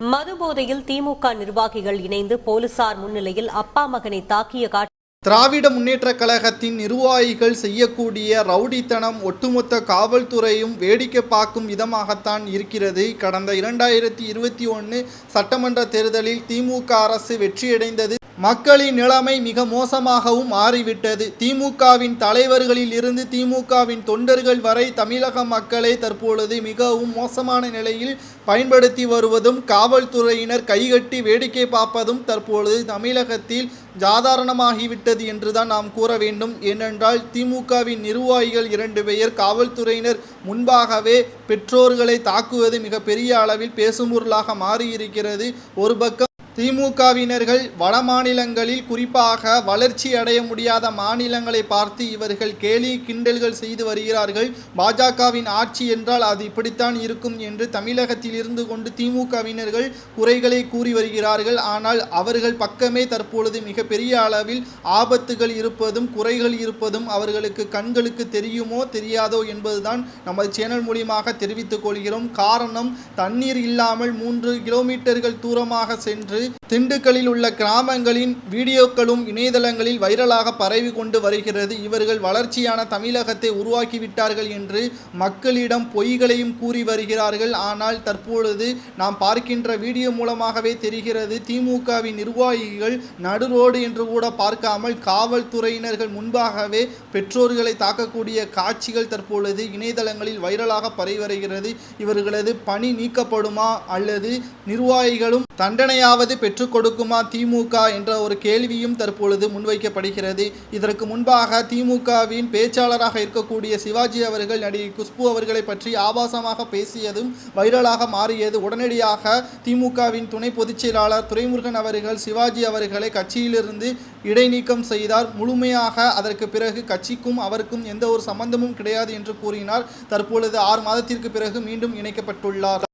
மது போதையில் திமுக நிர்வாகிகள் இணைந்து போலீசார் முன்னிலையில் அப்பா மகனை தாக்கிய காட்சி. திராவிட முன்னேற்ற கழகத்தின் நிர்வாகிகள் செய்யக்கூடிய ரவுடித்தனம் ஒட்டுமொத்த காவல்துறையும் வேடிக்கை பார்க்கும் விதமாகத்தான் இருக்கிறது. கடந்த இரண்டாயிரத்தி இருபத்தி ஒன்று சட்டமன்ற தேர்தலில் திமுக அரசு வெற்றியடைந்தது. மக்களின் நிலைமை மிக மோசமாகவும் மாறிவிட்டது. திமுகவின் தலைவர்களில் இருந்து திமுகவின் தொண்டர்கள் வரை தமிழக மக்களை தற்பொழுது மிகவும் மோசமான நிலையில் பயன்படுத்தி வருவதும் காவல்துறையினர் கைகட்டி வேடிக்கை பார்ப்பதும் தற்பொழுது தமிழகத்தில் சாதாரணமாகிவிட்டது என்றுதான் நாம் கூற வேண்டும். ஏனென்றால் திமுகவின் நிர்வாகிகள் இரண்டு பெயர் காவல்துறையினர் முன்பாகவே பெற்றோர்களை தாக்குவது மிக பெரிய அளவில் பேசுமுருளாக மாறியிருக்கிறது. ஒரு பக்கம் திமுகவினர்கள் வட மாநிலங்களில் குறிப்பாக வளர்ச்சி அடைய முடியாத மாநிலங்களை பார்த்து இவர்கள் கேலி கிண்டல்கள் செய்து வருகிறார்கள். பாஜகவின் ஆட்சி என்றால் அது இப்படித்தான் இருக்கும் என்று தமிழகத்தில் இருந்து கொண்டு திமுகவினர்கள் குறைகளை கூறி வருகிறார்கள். ஆனால் அவர்கள் பக்கமே தற்பொழுது மிக பெரிய அளவில் ஆபத்துகள் இருப்பதும் குறைகள் இருப்பதும் அவர்களுக்கு கண்களுக்கு தெரியுமோ தெரியாதோ என்பதுதான் நமது சேனல் மூலியமாக தெரிவித்துக் கொள்கிறோம். காரணம் தண்ணீர் இல்லாமல் மூன்று கிலோமீட்டர்கள் தூரமாக சென்று திண்டுக்கலில் உள்ள கிராமங்களின் வீடியோக்களும் இணையதளங்களில் வைரலாக பரவி கொண்டு வருகிறது. இவர்கள் வளர்ச்சியான தமிழகத்தை உருவாக்கிவிட்டார்கள் என்று மக்களிடம் பொய்களையும் கூறி வருகிறார்கள். ஆனால் தற்பொழுது நாம் பார்க்கின்ற வீடியோ மூலமாகவே தெரிகிறது திமுகவின் நிர்வாகிகள் நடுரோடு என்று கூட பார்க்காமல் காவல்துறையினர்கள் முன்பாகவே பெற்றோர்களை தாக்கக்கூடிய காட்சிகள் தற்பொழுது இணையதளங்களில் வைரலாக பரவி வருகிறது. இவர்களது பணி நீக்கப்படுமா அல்லது நிர்வாகிகளும் தண்டனையாவது பெற்றுக் கொடுக்குமா திமுக என்ற ஒரு கேள்வியும் தற்பொழுது முன்வைக்கப்படுகிறது. இதற்கு முன்பாக திமுகவின் பேச்சாளராக இருக்கக்கூடிய சிவாஜி அவர்கள் நடிகை குஷ்பு அவர்களை பற்றி ஆபாசமாக பேசியதும் வைரலாக மாறியது. உடனடியாக திமுகவின் துணை பொதுச் செயலாளர் துரைமுருகன் அவர்கள் சிவாஜி அவர்களை கட்சியிலிருந்து இடைநீக்கம் செய்தார். முழுமையாக அதற்கு பிறகு கட்சிக்கும் அவருக்கும் எந்த ஒரு சம்பந்தமும் கிடையாது என்று கூறினார். தற்பொழுது ஆறு மாதத்திற்கு பிறகு மீண்டும் இணைக்கப்பட்டுள்ளார்.